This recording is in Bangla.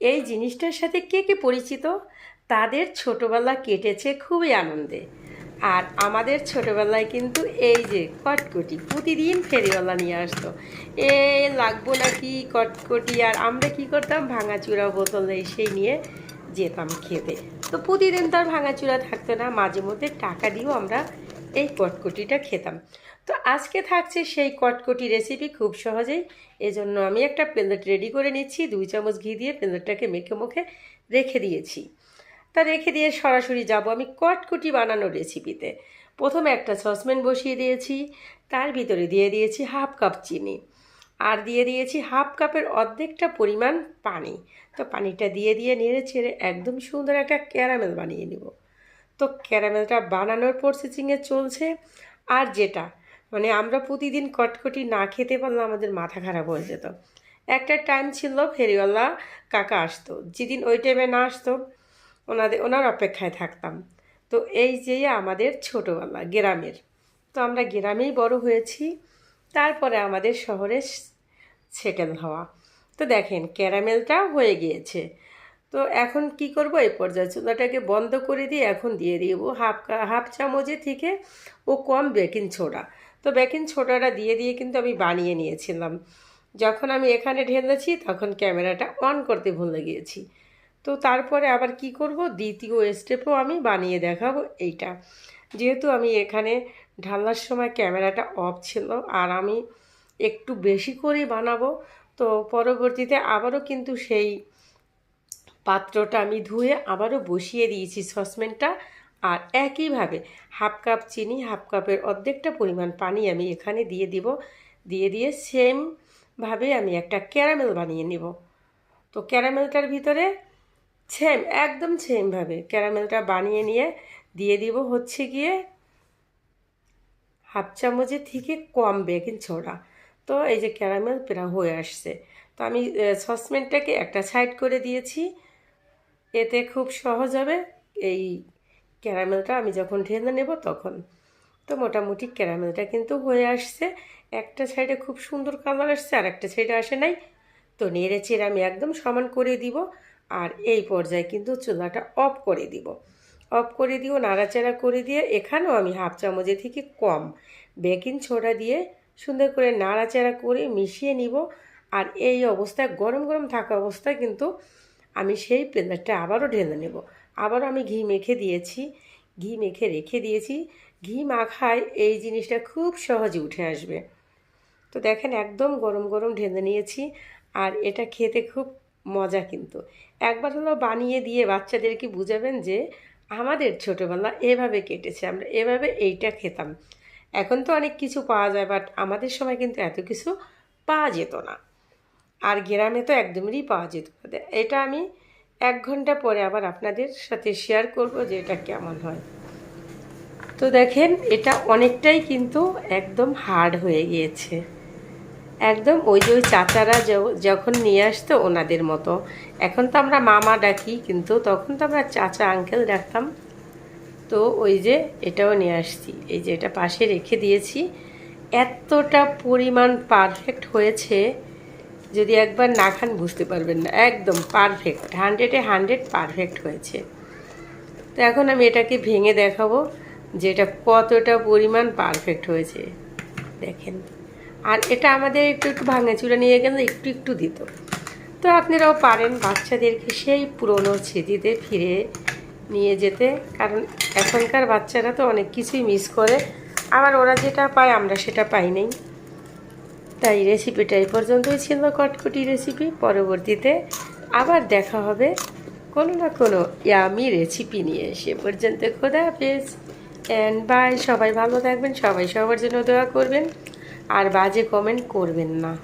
এই জিনিসটার সাথে কে কে পরিচিত? তাদের ছোটবেলা কেটেছে খুবই আনন্দে। আর আমাদের ছোটবেলায় কিন্তু এই যে কটকটি, প্রতিদিন ফেরিওয়ালা নিয়ে আসতো। এ, লাগবো নাকি কটকটি? আর আমরা কি করতাম? ভাঙাচুরা বোতলে সেই নিয়ে যেতাম খেতে। তো প্রতিদিন তো আর ভাঙাচুরা থাকতো না, মাঝে মধ্যে টাকা দিয়েও আমরা এই কটকটিটা খেতাম। তো আজকে থাকছে সেই কটকটি রেসিপি খুব সহজেই। এজন্য আমি একটা প্লেট রেডি করে নিচ্ছি, দুই চামচ ঘি দিয়ে প্লেটটাকে মেখে মুখে রেখে দিয়েছি। তা রেখে দিয়ে সরাসরি যাব আমি কটকটি বানানোর রেসিপিতে প্রথমে একটা সসপ্যান বসিয়ে দিয়েছি, তার ভিতরে দিয়ে দিয়েছি হাফ কাপ চিনি। আর দিয়ে দিয়েছি হাফ কাপের অর্ধেকটা পরিমাণ পানি। তো পানিটা দিয়ে দিয়ে নেড়ে ছেড়ে একদম সুন্দর একটা ক্যারামেল বানিয়ে নেব। তো ক্যারামেলটা বানানোর প্রসেসিংয়ে চলছে। আর যেটা মানে আমরা প্রতিদিন কটকটি না খেতে পারলে আমাদের মাথা খারাপ হয়ে যেত। একটা টাইম ছিল ফেরিওয়ালা কাকা আসতো, যেদিন ওই টাইমে না আসতো, ওনাদের, ওনার অপেক্ষায় থাকতাম। তো এই যে আমাদের ছোটোবেলা, গ্রামের, তো আমরা গ্রামেই বড় হয়েছি, তারপরে আমাদের শহরে সেটেল হওয়া। তো দেখেন, ক্যারামেলটা হয়ে গিয়েছে। তো এখন কি করব? এই পর্যায়ে চুলাটাকে বন্ধ করে দিয়ে এখন দিয়ে দিব হাফ হাফ চামচে থেকে ও কম বেকিং ছোড়া তো বেকিং ছোটাটা দিয়ে দিয়ে কিন্তু আমি বানিয়ে নিয়েছিলাম। যখন আমি এখানে ঢেলেছি তখন ক্যামেরাটা অন করতে ভুলে গিয়েছি। তো তারপরে আবার কি করব? দ্বিতীয় স্টেপও আমি বানিয়ে দেখাবো এইটা। যেহেতু আমি এখানে ঢালার সময় ক্যামেরাটা অফ ছিল আর আমি একটু বেশি করেই বানাবো, তো পরবর্তীতে আবারও কিন্তু সেই পাত্রটা আমি ধুয়ে আবারও বসিয়ে দিয়েছি সসপ্যানটা। আর একইভাবে হাফ কাপ চিনি, হাফ কাপের অর্ধেকটা পরিমাণ পানি আমি এখানে দিয়ে দিব। দিয়ে দিয়ে সেমভাবে আমি একটা ক্যারামেল বানিয়ে নেব। তো ক্যারামেলটার ভিতরে সেম, একদম সেমভাবে ক্যারামেলটা বানিয়ে নিয়ে দিয়ে দিব হচ্ছে গিয়ে হাফ চামচের থেকে কম বেকিং ছোড়া তো এই যে ক্যারামেল প্রায় হয়ে আসছে। তো আমি সসপ্যানটাকে একটা সাইড করে দিয়েছি। এতে খুব সহজ হবে। এই ক্যারামেলটা আমি যখন ঢেলে নেব তখন। তো মোটামুটি ক্যারামেলটা কিন্তু হয়ে আসছে। একটা সাইডে খুব সুন্দর কালার আসছে, আর একটা সাইডে আসে নাই। তো নেড়ে চেড়ে আমি একদম সমান করে দিব, আর এই পর্যায়ে কিন্তু চুলাটা অফ করে দিব। অফ করে দিও নাড়াচাড়া করে দিয়ে এখানেও আমি হাফ চামচে থেকে কম বেকিং ছোড়া দিয়ে সুন্দর করে নাড়াচাড়া করে মিশিয়ে নিব। আর এই অবস্থায় গরম গরম থাকা অবস্থায় কিন্তু আমি সেই প্লেটটা আবারও ঢেলে নেব। আবারও আমি ঘি মেখে দিয়েছি। ঘি মেখে রেখে দিয়েছি। ঘি মাখায় এই জিনিসটা খুব সহজে উঠে আসবে। তো দেখেন একদম গরম গরম ঢেলে নিয়েছি আর এটা খেতে খুব মজা কিন্তু। একবার হলো বানিয়ে দিয়ে বাচ্চাদেরকে বুঝাবেন যে আমাদের ছোটোবেলা এভাবে কেটেছে, আমরা এভাবে এইটা খেতাম। এখন তো অনেক কিছু পাওয়া যায় বাট আমাদের সময় কিন্তু এত কিছু পাওয়া যেত না। আর গ্রামে তো একদমই পাওয়া যেত এটা আমি এক ঘণ্টা পরে আবার আপনাদের সাথে শেয়ার করব যে এটা কেমন হয়। তো দেখেন, এটা অনেকটাই কিন্তু একদম হার্ড হয়ে গিয়েছে। একদম ওই যে ওই চাচারা যখন নিয়ে আসতো ওনাদের মতো। এখন তো আমরা মামা ডাকি, কিন্তু তখন তো আমরা চাচা আঙ্কেল ডাকতাম। তো ওই যে এটাও নিয়ে আসছি। এই যে এটা পাশে রেখে দিয়েছি। এতটা পরিমাণ পারফেক্ট হয়েছে। যদি একবার না খান, বুঝতে পারবেন না। একদম পারফেক্ট হান্ড্রেডে হান্ড্রেড পারফেক্ট হয়েছে। তো এখন আমি এটাকে ভেঙে দেখাবো যে এটা কতটা পরিমাণ পারফেক্ট হয়েছে। দেখেন। আর এটা আমাদের একটু একটু ভাঙাচুরা নিয়ে গেলে একটু একটু দিত। তো আপনারাও পারেন বাচ্চাদেরকে সেই পুরনো স্মৃতিতে ফিরে নিয়ে যেতে। কারণ এখনকার বাচ্চারা তো অনেক কিছুই মিস করে। আবার ওরা যেটা পায়, আমরা সেটা পাই নাই। তাই রেসিপিটা এই পর্যন্তই ছিল কটকটি রেসিপি পরবর্তীতে আবার দেখা হবে কোনো না কোনো ইয়ামি রেসিপি নিয়ে। সে পর্যন্ত খোদা হাফেজ। অ্যান্ড বাই সবাই ভালো থাকবেন, সবাই সবার জন্য দোয়া করবেন। আর বাজে কমেন্ট করবেন না।